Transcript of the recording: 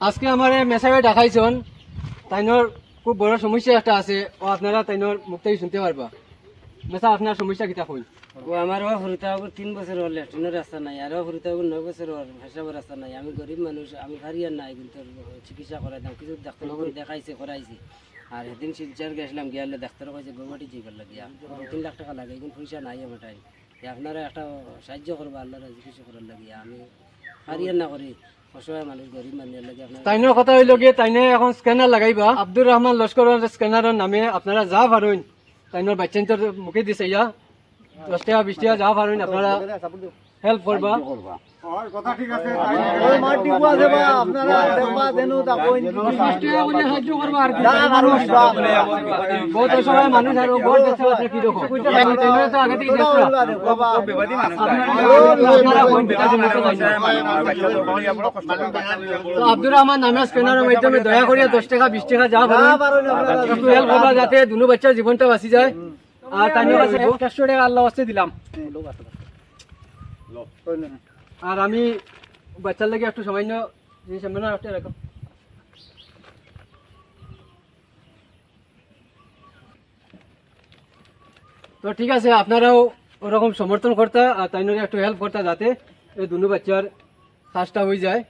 আজকে আমার মেসাবে দেখাইছেন তাইনোর খুব বড় সমস্যা একটা আছে ও আপনারা তাইনোর মুখ থেকে শুনতে পারবা। মেসা আপনার সমস্যা কিতা কই? ও আমার ও হরিতাবাবুর তিন বছর হল ল্যাট্রিনের রাস্তা নাই আর ও হরিতাবাবুর নয় বছর হল হিসাবের রাস্তা নাই। আমি গরিব মানুষ আমি পারি আর নাই কিন্তু চিকিৎসা করাই দাম কিছু ডাক্তার দেখাইছে করাইছি আর সেদিন শিলচার গেছিলাম গিয়ালে ডাক্তার কইছে গৌহাটি যাইবার লাগিয়া তিন লাখ টাকা লাগে কিন্তু পয়সা নাই আমার টাইম আপনারা একটা সাহায্য করবা আল্লাহর চিকিৎসা করার লাগিয়া। আমি পারি আর না করি অসহায় মানুষ গরিব মানুষের লাগে। আপনার তাইনোর কথা হইল গিয়ে তাইনে এখন স্ক্যানার লাগাইবা। আব্দুর রহমান লস্কর স্ক্যানারের নামে আপনারা যা ভারুন তাইনের বাচ্চান্তর মুখে দিছে ইয়া দশ টাকা বিশ টাকা যা ভারুন আপনারা হেল্প করবা সাহায্য করবা আর বহুত অসহায় মানুষ আর বহুত দেখতে পাচ্ছে কি রকম তো আগে থেকে দেখছ। আপনারা বোন বেটা জন্য তো আব্দুর রহমান নামে স্ক্যানারের মাধ্যমে দয়া করিয়া দশ টাকা বিশ টাকা যা পারেন একটু হেল্প করবা যাতে দুনো বাচ্চার জীবনটা বাঁচি যায় আর তাই কাছে চারশো টাকা আল্লাহ আসতে দিলাম আর আমি বাচ্চার লাগে একটু সামান্য জিনিস আমরা একটা রাখো তো ঠিক আছে আপনারাও ওরকম সমর্থন করতা আর তাই একটু হেল্প করতা যাতে এই দুনো বাচ্চার কাজটা হয়ে যায়।